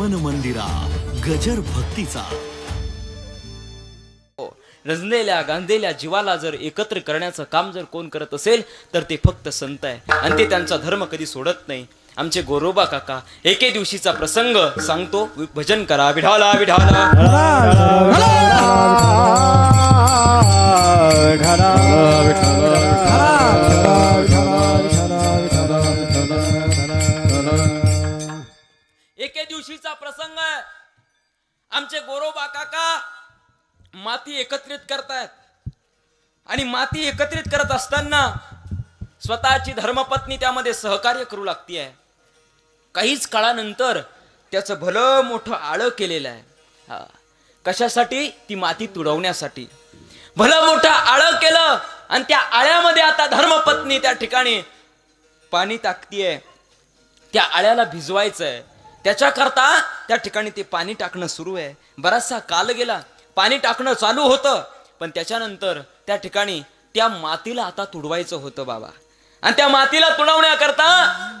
मन मंदिरा गजर भक्तीचा. रजलेल्या गांधलेल्या जीवाला जर एकत्र करण्याचं काम जर कोण करत असेल तर ते फक्त संत आहे. आणि ते त्यांचा धर्म कधी सोडत नाही. आमचे गोरोबा काका एके दिवशीचा प्रसंग सांगतो भजन करा विढाला विढाला. दिवशीचा प्रसंग आहे. आमचे गोरोबा काका माती एकत्रित करतायत. आणि माती एकत्रित करत असताना स्वतःची धर्मपत्नी त्यामध्ये सहकार्य करू लागती आहे काहीच काळानंतर त्याचं भलं मोठं आळं केलेलं आहे. हा. कशासाठी? ती माती तुडवण्यासाठी. भलं मोठं आळं केलं आणि त्या आळ्यामध्ये आता धर्मपत्नी त्या ठिकाणी पाणी टाकतीये. त्या आळ्याला भिजवायचंय. त्याच्याकरता त्या ठिकाणी ते पाणी टाकणं सुरू आहे. बराचसा काल गेला पाणी टाकणं चालू होतं पण त्याच्यानंतर त्या ठिकाणी त्या मातीला आता तुडवायचं होतं बाबा. आणि त्या मातीला तुडवण्याकरता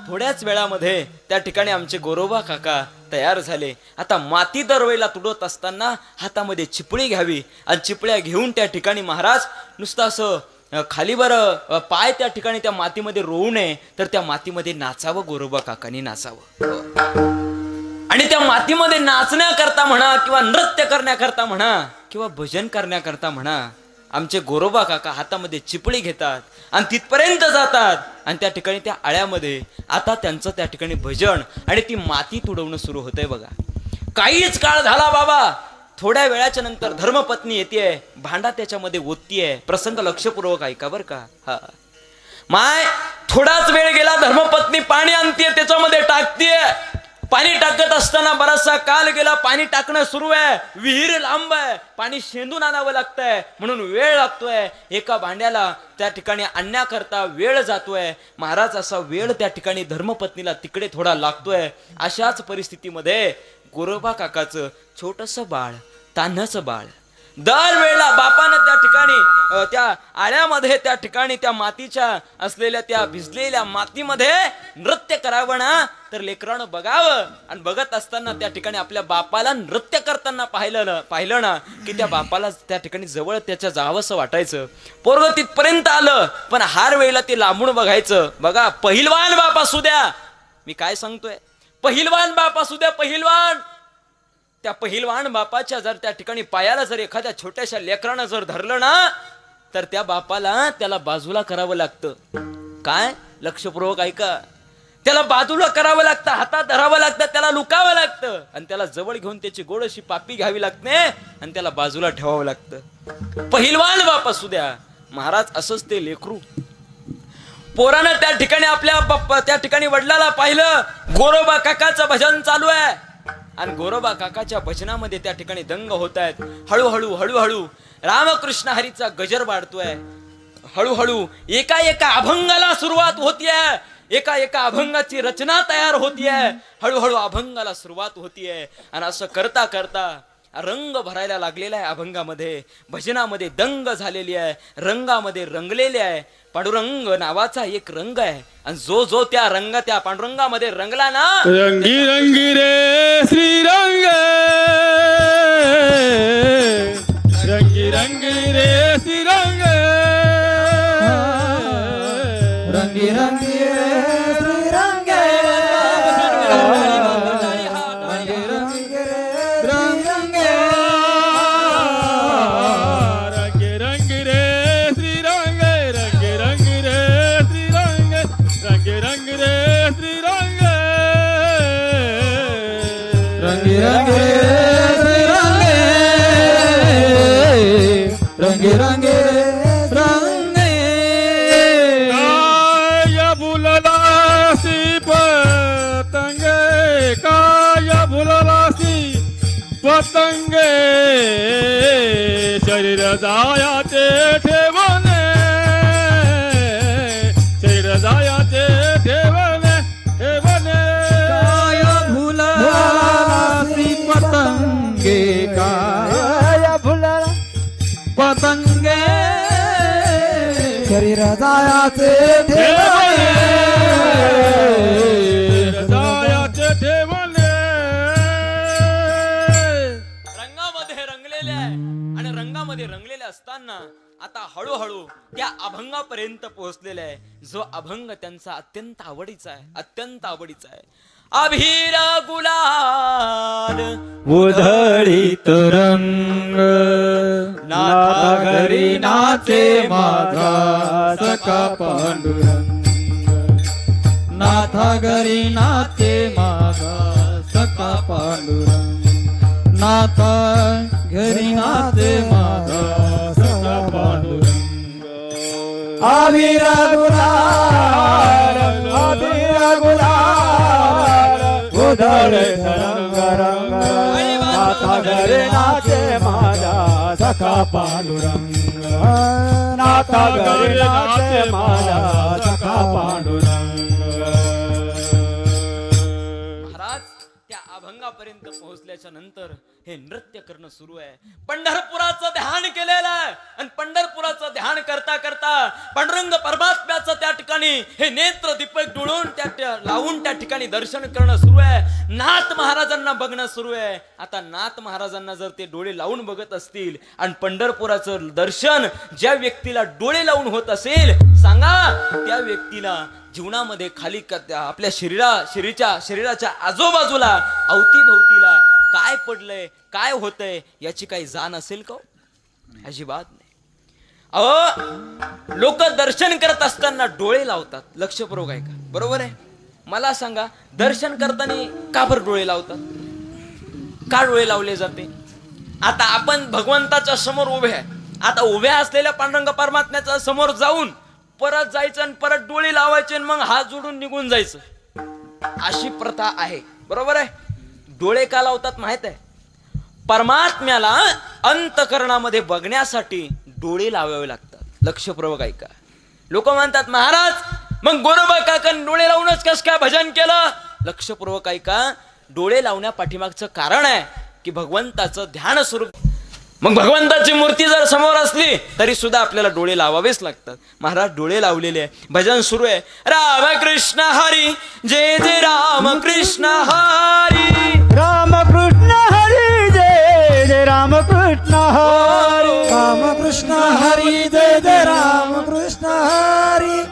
थोड्याच वेळामध्ये त्या ठिकाणी आमचे गोरोबा काका तयार झाले. आता माती दरवेळेला तुडवत असताना हातामध्ये चिपळी घ्यावी आणि चिपळ्या घेऊन त्या ठिकाणी महाराज नुसतं असं खाली बरं पाय त्या ठिकाणी त्या मातीमध्ये रोवू नये तर त्या मातीमध्ये नाचावं गोरोबा काकांनी नाचावं. मातीमध्ये नाचण्याकरता म्हणा किंवा नृत्य करण्याकरता म्हणा किंवा भजन करण्याकरता म्हणा आमचे गोरोबा काका हातामध्ये चिपळी घेतात आणि तिथपर्यंत जातात. आणि त्या ठिकाणी त्या आळ्यामध्ये आता त्यांचं त्या ठिकाणी भजन आणि ती माती तुडवणं सुरू होतंय बघा. काहीच काळ झाला बाबा. थोड्या वेळाच्या नंतर धर्मपत्नी येते भांडा त्याच्यामध्ये ओततीये. प्रसंग लक्षपूर्वक ऐका बर का. हा. माय थोडाच वेळ गेला धर्मपत्नी पाणी आणतीये त्याच्यामध्ये टाकतीये. पाणी टाकत असताना बराचसा काल गेला पाणी टाकणं सुरू आहे. विहीर लांब आहे. पाणी शेंदून आणावं लागतंय. म्हणून वेळ लागतोय. एका भांड्याला त्या ठिकाणी आणण्याकरता वेळ जातोय. महाराज असा वेळ त्या ठिकाणी धर्मपत्नीला तिकडे थोडा लागतोय. अशाच परिस्थितीमध्ये गोरोबा काकाचं छोटस बाळ तान्हचं बाळ दर वेळेला बापानं त्या ठिकाणी त्या आळ्यामध्ये त्या ठिकाणी त्या मातीच्या असलेल्या त्या भिजलेल्या मातीमध्ये नृत्य करावं ना तर लेकरानं बघावं. आणि बघत असताना त्या ठिकाणी आपल्या बापाला नृत्य करताना पाहिलं ना पाहिलं ना की त्या बापाला त्या ठिकाणी जवळ त्याच्या जावंसं वाटायचं. पोरग तिथपर्यंत आलं पण हार वेळेला ते लांबून बघायचं. बघा पहिलवान बाप असू द्या. मी काय सांगतोय? पहिलवान बाप असू द्या पहिलवान. त्या पहिलवान बापाच्या जर त्या ठिकाणी पायाला जर एखाद्या छोट्याशा लेकरानं जर धरलं ना तर त्या बापाला त्याला बाजूला करावं लागतं. काय? लक्षपूर्वक ऐका. त्याला बाजूला करावं लागतं हातात धरावं लागतं त्याला लुकावं लागतं. आणि त्याला जवळ घेऊन त्याची गोड अशी पापी घ्यावी लागते आणि त्याला बाजूला ठेवावं लागतं. पहिलवान बाप असू द्या. महाराज असंच ते लेकरू. पोरानं त्या ठिकाणी आपल्या बाप्पा त्या ठिकाणी वडिलाला पाहिलं गोरोबा काकाचं भजन चालू आहे. आणि गोरोबा काकाच्या भजनामध्ये त्या ठिकाणी दंग होत आहेत. हळूहळू हळूहळू रामकृष्ण हरीचा गजर वाढतोय. हळूहळू एका एका अभंगाला सुरुवात होतीये. एका एका अभंगाची रचना तयार होतीये. हळूहळू अभंगाला सुरुवात होतीये. आणि असं करता करता रंग भरायला लागलेला आहे अभंगामध्ये. भजनामध्ये दंग झालेली आहे. रंगामध्ये रंगलेले आहे. पांडुरंग नावाचा एक रंग आहे. आणि जो जो त्या रंग त्या पांडुरंगामध्ये रंगला ना रंगी रंगी रे श्रीरंग. शरीर जायाचे ठेवणे शरीर जायाचे ठेवणे ठेवणे काय भुलासी पतंगे काय भुला पतंगे शरीर जायाचे शरीर जायाचे ठेवणे हळूहळू त्या अभंगापर्यंत पोहोचलेले आहे. जो अभंग त्यांचा अत्यंत आवडीचा आहे. अत्यंत आवडीचा आहे. अभिर गुलाल उधळीत रंग नाथा घरी नाचे माझा सखा पांडुरंग नाथा घरी नाचे माझा सखा पांडुरंग. नाथा घरी नाचे माझा आविरा गुलाल आविरा गुलाल उधळ रंग रंग नाथा घरी नाचे माझा सखा पांडुरंग नाथा घरी नाचे माझा सखा पांडुरंग अभंगापर्यंत पोहोचल्याच्या नंतर हे नृत्य करणं सुरू आहे. पंढरपुराचं ध्यान केलेलं आहे. आणि पंढरपुराचं ध्यान करता करता पांडुरंग परमात्म्याचं त्या ठिकाणी हे नेत्र दीपक डुळून त्या त्या- लावून त्या ठिकाणी दर्शन करणं सुरू आहे. नाथ महाराजांना बघणं सुरू आहे. आता नाथ महाराजांना जर ते डोळे लावून बघत असतील आणि पंढरपुराचं दर्शन ज्या व्यक्तीला डोळे लावून होत असेल सांगा त्या व्यक्तीला जीवनामध्ये खाली क- आपल्या शरीरा शरीराच्या शरीराच्या आजूबाजूला अवतीभोवतीला काय पडलंय काय होतंय याची काही जाण असेल का हो? अजिबात नाही. अहो लोक दर्शन करत असताना डोळे लावतात. लक्षपूर्वक आहे का? बरोबर आहे? मला सांगा दर्शन करताना का बरं डोळे लावतात? का डोळे लावले जाते? आता आपण भगवंताच्या समोर उभे आहे. आता उभ्या असलेल्या पांडुरंग परमात्म्याच्या समोर जाऊन परत जायचं आणि परत डोळे लावायचे आणि मग हात जोडून निघून जायचं. अशी प्रथा आहे. बरोबर आहे? डोळे का लावतात माहीत आहे? परमात्म्याला अंतकरणामध्ये बघण्यासाठी डोळे लावावे लागतात. लक्षपूर्वक ऐका. लोक म्हणतात महाराज मग गोरोबा काकन डोळे लावूनच कस काय भजन केलं? लक्षपूर्वक ऐका. डोळे लावण्या पाठीमागचं कारण आहे की भगवंताचं ध्यान स्वरूप मग भगवंताची मूर्ती जर समोर असली तरी सुद्धा आपल्याला डोळे लावावेच लागतात. महाराज डोळे लावलेले आहे. भजन सुरू आहे. राम कृष्ण हरी जय जय राम कृष्ण हरी. राम कृष्ण हरी जय जय राम कृष्ण हरी. राम कृष्ण हरी जय जय राम कृष्ण हरी.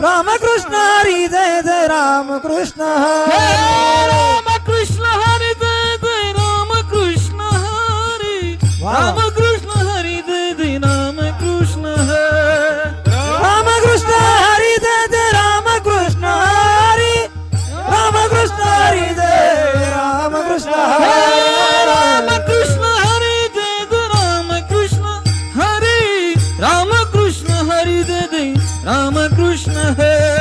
राम कृष्ण हरी जय जय राम कृष्ण हरी. राम कृष्ण हरी जय राम कृष्ण हरी राम कृष्ण हरी जय राम कृष्ण हरी। राम कृष्ण हरी जय राम कृष्ण राम कृष्ण हरी जय जय राम कृष्ण हरी। राम कृष्ण हरी जय जय राम कृष्ण हरी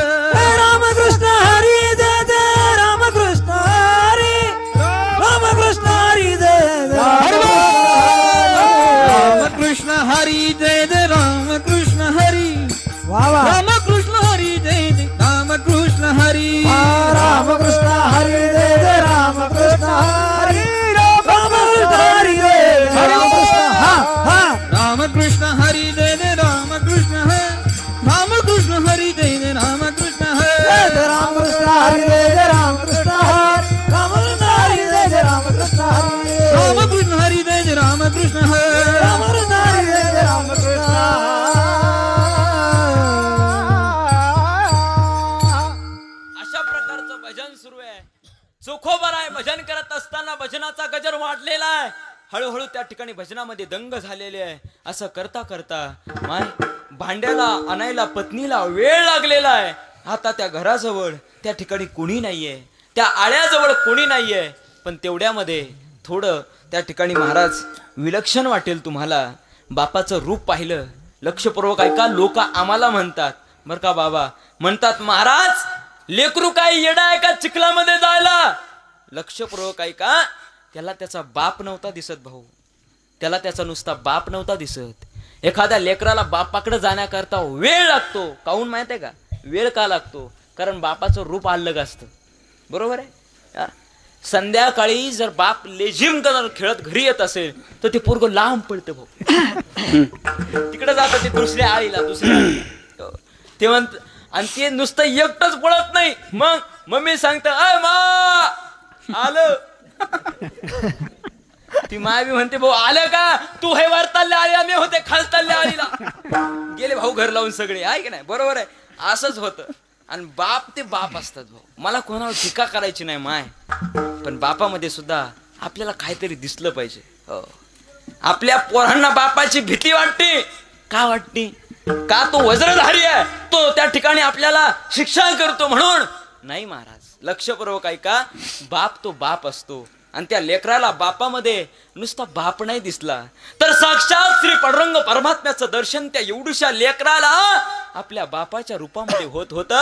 हळूहळू त्या ठिकाणी भजनामध्ये दंग झालेले आहे. असं करता करता माय भांड्याला आणायला पत्नीला वेळ लागलेला आहे. आता त्या घराजवळ त्या ठिकाणी कोणी नाहीये. त्या आळ्याजवळ कोणी नाहीये. पण तेवढ्यामध्ये थोडं त्या ठिकाणी महाराज विलक्षण वाटेल तुम्हाला. बापाचं रूप पाहिलं. लक्षपूर्वक ऐका लोक आम्हाला म्हणतात. बर का बाबा? म्हणतात महाराज लेकरू काय येडा आहे का चिखलामध्ये जायला? लक्षपूर्वक ऐका. त्याला त्याचा बाप नव्हता दिसत भाऊ. त्याला त्याचा नुसता बाप नव्हता दिसत. एखाद्या लेकराला बापाकडे जाण्याकरता वेळ लागतो. काहून माहीत आहे का? वेळ का लागतो? कारण बापाचं रूप अलग असतं. बरोबर आहे? संध्याकाळी जर बाप लेझिम करणार खेळत घरी येत असेल तर ते पोरग लांब पडतं भाऊ. तिकडे जातं ते दुसऱ्या आळीला दुसऱ्या ते म्हणत आणि ते नुसतं एकटंच पळत नाही. मग मम्मी सांगत अय मा आलं. ती माय बी म्हणते भाऊ आलं का? तू हे वरताल्ल्या आळी आम्ही होते खालताल्ल्या आळीला. गेले भाऊ घर लावून सगळे आहे की नाही? बरोबर आहे. असंच होतं. आणि बाप ते बाप असतात भाऊ. मला कोणावर टीका करायची नाही माय. पण बापामध्ये सुद्धा आपल्याला काहीतरी दिसलं पाहिजे. हो. आपल्या पोरांना बापाची भीती वाटते. का वाटते? का तो वज्रधारी आहे? तो त्या ठिकाणी आपल्याला शिक्षा करतो म्हणून. नाही महाराज. लक्षपूर्वक ऐका बाप तो बाप असतो. आणि त्या लेकराला बापामध्ये नुसता बाप नाही दिसला. तर साक्षात श्री पडरंग परमात्म्याचं दर्शन त्या एवढूशा लेकराला आपल्या बापाच्या रूपामध्ये होत होत.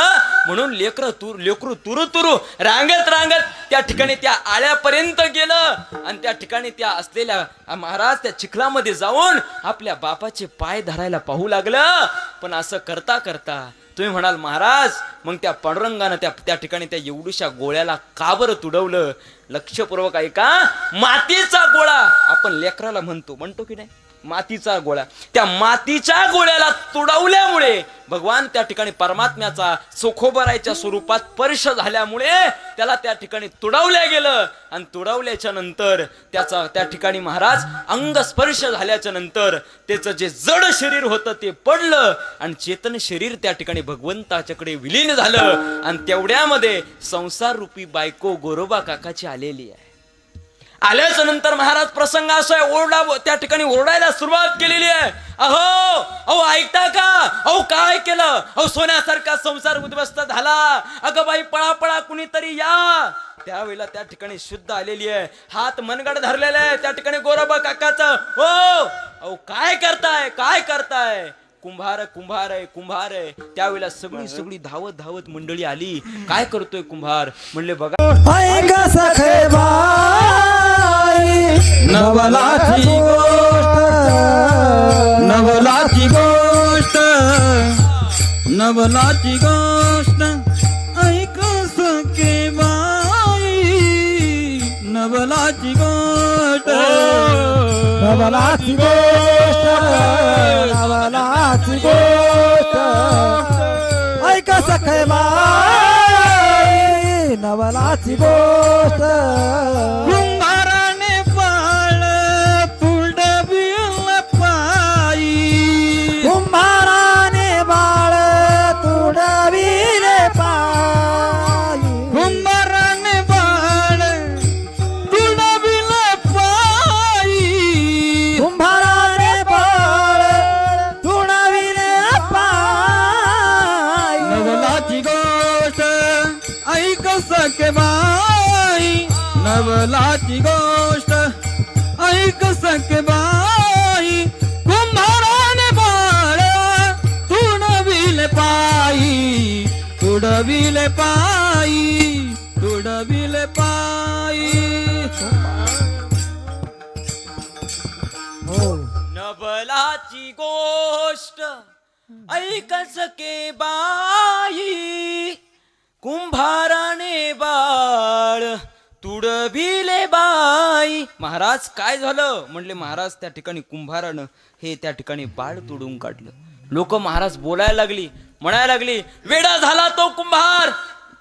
म्हणून लेकर तुर लेकरू तुरु तुरु रांगत रांगत त्या ठिकाणी त्या आळ्यापर्यंत गेलं. आणि त्या ठिकाणी त्या असलेल्या महाराज त्या चिखलामध्ये जाऊन आपल्या बापाचे पाय धरायला पाहू लागलं. पण असं करता करता तुम्ही म्हणाल महाराज मग त्या पांडुरंगानं त्या त्या ठिकाणी त्या एवढीशा गोळ्याला का बरं तुडवलं? लक्षपूर्वक ऐका. मातीचा गोळा. आपण लेकराला म्हणतो. म्हणतो की नाही? मातीचा गोळा त्या मातीच्या गोळ्याला तुडवल्यामुळे भगवान त्या ठिकाणी परमात्म्याचा सुखोबरायच्या स्वरूपात स्पर्श झाल्यामुळे त्याला त्या ठिकाणी तुडवल्या गेलं. आणि तुडवल्याच्या नंतर त्याचा त्या ठिकाणी महाराज अंग स्पर्श झाल्याच्यानंतर त्याचं जे जड शरीर होतं ते पडलं. आणि चेतन शरीर त्या ठिकाणी भगवंताच्याकडे विलीन झालं. आणि तेवढ्यामध्ये संसार रूपी बायको गोरोबा काकाची आलेली आहे. आल्याच नंतर महाराज प्रसंग असा आहे ओरडा त्या ठिकाणी ओरडायला सुरुवात केलेली आहे. अहो अहो ऐकता का? अहो काय केलं? अहो सोन्यासारखा संसार उद्ध्वस्त झाला. अगं बाई पळा पळा कुणीतरी या. त्यावेळेला त्या ठिकाणी शुद्ध आलेली आहे. हात मनगड धरलेला आहे. त्या ठिकाणी गोरोबा काकाचं हो अहो काय करताय? काय करताय? कुंभार कुंभार आहे कुंभार आहे. त्यावेळेला सगळी सगळी धावत धावत मंडळी आली. काय करतोय कुंभार? म्हणले बघा. नवलाची गोष्ट नवलाची गोष्ट नवलाची गोष्ट ऐक सके बाई नवलाची गोष्ट नवलाची गोष्ट नवलाची गोष्ट ऐक सके बाई नवलाची गोष्ट. तुडविले पायी तुडविले पायी. हो. नबलाची गोष्ट ऐकच के बाई. कुंभाराने बाळ तुडविले बाई. महाराज काय झालं? म्हणले महाराज त्या ठिकाणी कुंभारानं हे त्या ठिकाणी बाळ तुडून काढलं. लोक महाराज बोलायला लागली म्हणायला लागली वेडा झाला तो कुंभार.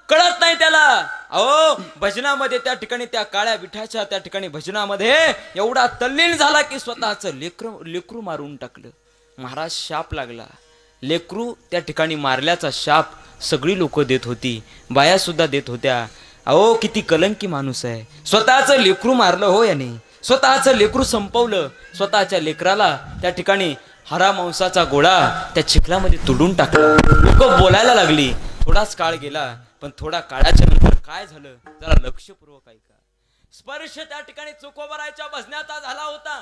कळत नाही त्याला. अहो भजनामध्ये त्या ठिकाणी त्या काळ्या विठाच्या त्या ठिकाणी भजनामध्ये एवढा तल्लीन झाला की स्वतःच लेकरू लेकरू मारून टाकलं. महाराज शाप लागला. लेकरू त्या ठिकाणी मारल्याचा शाप सगळी लोक देत होती बाया सुद्धा देत होत्या. अहो किती कलंकी माणूस आहे. स्वतःच लेकरू मारलं हो याने. स्वतःच लेकरू संपवलं. स्वतःच्या लेकराला त्या ठिकाणी हरा मांसाचा गोळा त्या चिखलामध्ये तुडून टाकला. लोक बोलायला लागली. थोडाच काळ गेला पण थोडा काळाच्या नंतर काय झालं जरा लक्षपूर्वक ऐका. स्पर्श त्या ठिकाणी चुकोबरायच्या बसण्याचा झाला होता.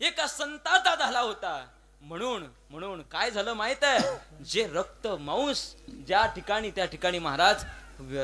एका संताचा झाला होता. म्हणून म्हणून काय झालं माहीत आहे? जे रक्त मांस ज्या ठिकाणी त्या ठिकाणी महाराज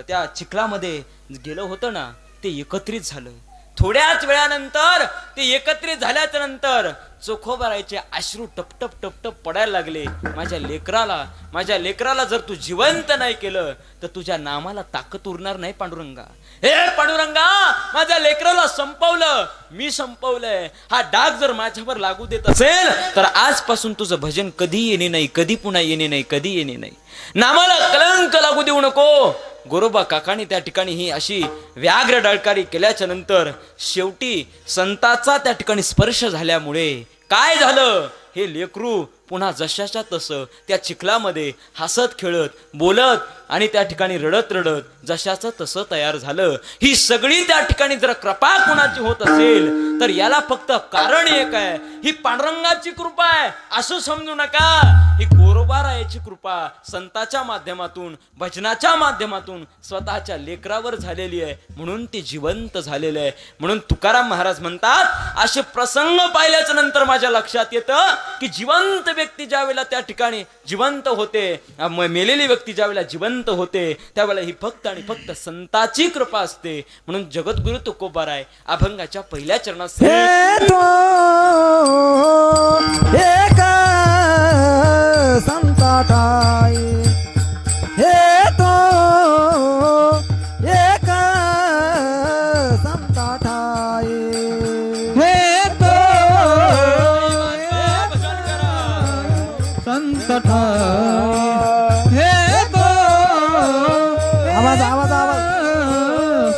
त्या चिखलामध्ये गेलं होतं ना ते एकत्रित झालं. थोड्याच वेळानंतर ते एकत्रित झाल्याच्यानंतर चोखोबरायचे अश्रू टपटप टपटप पडायला लागले. माझ्या लेकराला माझ्या लेकराला जर तू जिवंत नाही केलं तर तुझ्या नामाला ताकद उरणार नाही पांडुरंगा. हे पांडुरंगा माझ्या लेकराला संपवलं. मी संपवलंय. हा डाग जर माझ्यावर लागू देत असेल तर आजपासून तुझं भजन कधी येणे नाही कधी पुन्हा येणे नाही कधी येणे नाही. नामाला कलंक लागू देऊ नको. गोरोबा काकाने त्या ठिकाणी ही अशी व्याघ्र डळकारी केल्याच्यानंतर शेवटी संताचा त्या ठिकाणी स्पर्श झाल्यामुळे काय झालं? हे लेकरू पुन्हा जशाच्या तसं त्या चिखलामध्ये हसत खेळत बोलत आणि त्या ठिकाणी रडत रडत जशाचं तसं तयार झालं. ही सगळी त्या ठिकाणी जर कृपा कुणाची होत असेल तर याला फक्त कारण एक आहे. ही पांडुरंगाची कृपा आहे. असं समजू नका. ही गोरोबारायाची कृपा संताच्या माध्यमातून भजनाच्या माध्यमातून स्वतःच्या लेकरावर झालेली आहे. म्हणून ती जिवंत झालेलं आहे. म्हणून तुकाराम महाराज म्हणतात असे प्रसंग पाहिल्याच्या नंतर माझ्या लक्षात येतं की जिवंत व्यक्ती ज्या वेळेला त्या ठिकाणी जिवंत होते मेलेली व्यक्ती ज्या वेळेला जिवंत होते त्यावेळेला ही फक्त आणि फक्त संताची कृपा असते. म्हणून जगद्गुरु तुकोबाराय अभंगाच्या पहिल्या चरणात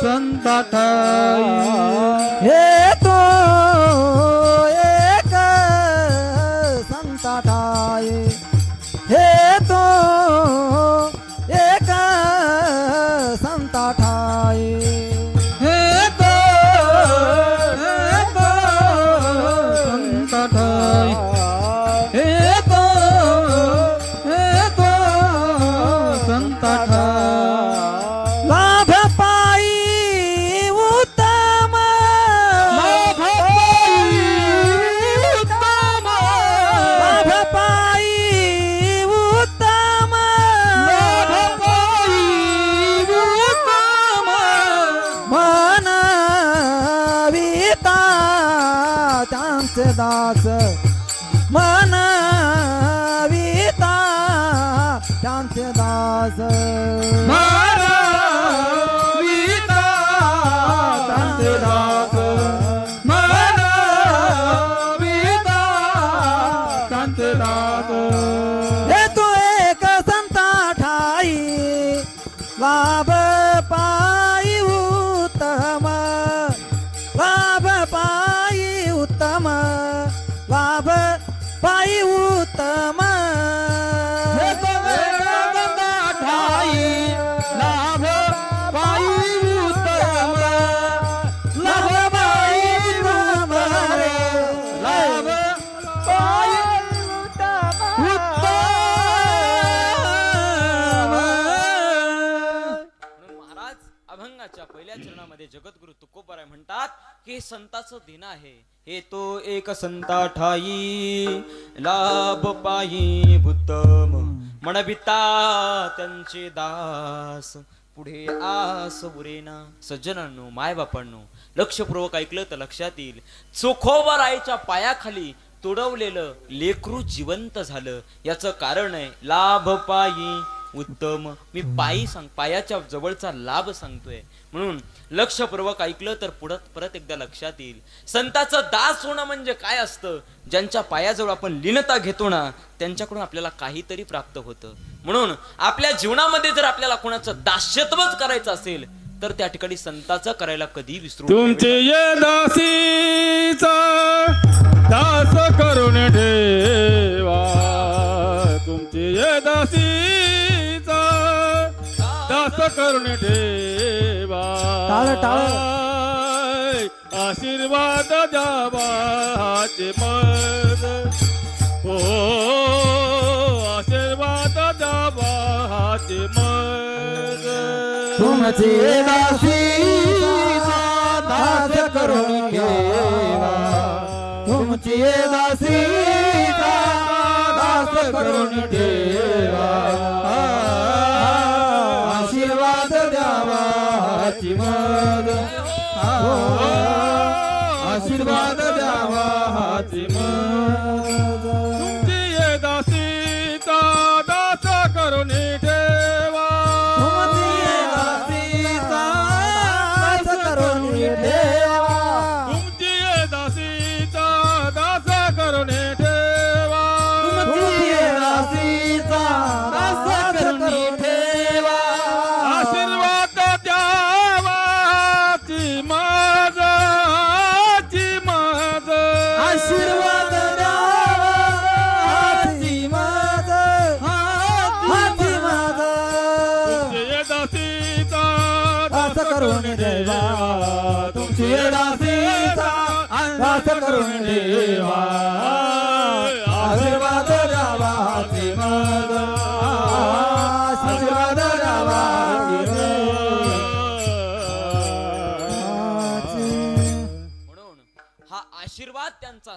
संत दास संताचं दिन आहे. हे तो एक संता ठाई लाभ पायी उत्तम. म्हणविता त्यांचे दास पुढे आस उरेना सज्जनांनो मायबापांनो लक्षपूर्वक ऐकलं तर लक्षात येईल. चोखोबारायच्या पायाखाली तुडवलेलं लेकरू जिवंत झालं. याचं कारण आहे लाभ पायी उत्तम. मी पायी सांग पायाच्या जवळचा लाभ सांगतोय. म्हणून लक्षपूर्वक ऐकलं तर पुढं परत एकदा लक्षात येईल. संताचं दास होणं म्हणजे काय असतं? ज्यांच्या पायाजवळ आपण लीनता घेतो ना त्यांच्याकडून आपल्याला काहीतरी प्राप्त होतं. म्हणून आपल्या जीवनामध्ये जर आपल्याला कोणाचं दास्यत्वच करायचं असेल तर त्या ठिकाणी संताचं करायला कधी विसरू. तुमचे दास करून ठेवा. तुमचे दास करून ठेवा टाळ, टाळ. आशीर्वाद द्यावा हाचे हो आशीर्वाद द्यावा हाचे तुमची दासीचा दास करून घेवा तुमची दासीचा दास करून ठेवा आशीर्वाद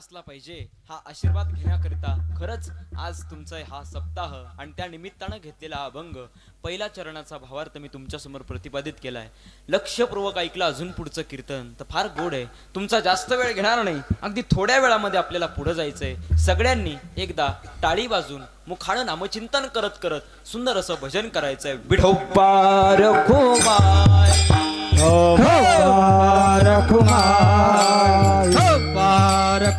असला पाहिजे हा आशीर्वाद घेण्याकरिता खरंच आज तुमचा हा सप्ताह आणि त्या निमित्तानं घेतलेला हा अभंग पहिल्या चरणाचा भावार्थ मी तुमच्यासमोर प्रतिपादित केलाय. लक्षपूर्वक ऐकलं अजून पुढचं कीर्तन तर फार गोड आहे. तुमचा जास्त वेळ घेणार नाही. अगदी थोड्या वेळामध्ये आपल्याला पुढे जायचंय. सगळ्यांनी एकदा टाळी वाजून मुखानं नामचिंतन करत करत सुंदर असं भजन करायचंय. विठोबा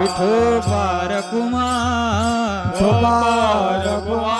વિઠો પાર કુમાર કુમાર